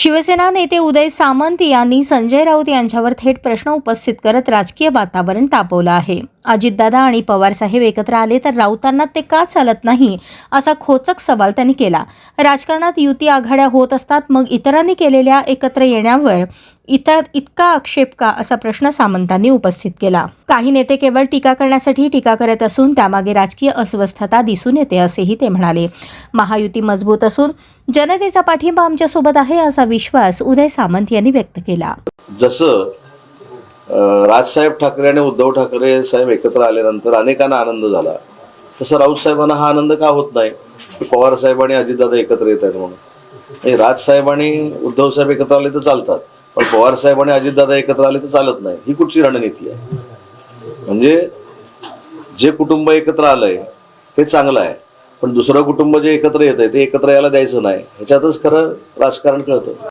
शिवसेना नेते उदय सामंत यांनी संजय राऊत यांच्यावर थेट प्रश्न उपस्थित करत राजकीय वातावरण तापवलं आहे. अजितदादा आणि पवारसाहेब एकत्र आले तर राऊतांना ते का चालत नाही असा खोचक सवाल त्यांनी केला. राजकारणात युती आघाड्या होत असतात मग इतरांनी केलेल्या एकत्र येण्यावर इतर इतका आक्षेप का असा प्रश्न सामंतांनी उपस्थित केला. काही नेते केवळ टीका करण्यासाठी टीका करत असून त्यामागे राजकीय अस्वस्थता दिसून येते असेही ते म्हणाले. महायुती मजबूत असून जनतेचा पाठिंबा आमच्यासोबत आहे असा विश्वास उदय सामंत यांनी व्यक्त केला. जसं राजसाहेब ठाकरे आणि उद्धव ठाकरे साहेब एकत्र आल्यानंतर अनेकांना आनंद झाला. तसं राऊत साहेबांना हा आनंद का होत नाही? की पवार साहेब आणि अजितदादा एकत्र येत आहेत म्हणून. राजसाहेब आणि उद्धव साहेब एकत्र आले तर चालतात. पण पवार साहेब आणि अजितदादा एकत्र आले तर चालत नाही. ही कुठची रणनीती आहे? म्हणजे जे कुटुंब एकत्र आलंय ते चांगलं आहे. पण दुसरं कुटुंब जे एकत्र येत आहे ते एकत्र यायला द्यायचं नाही. ह्याच्यातच खरं राजकारण कळतं.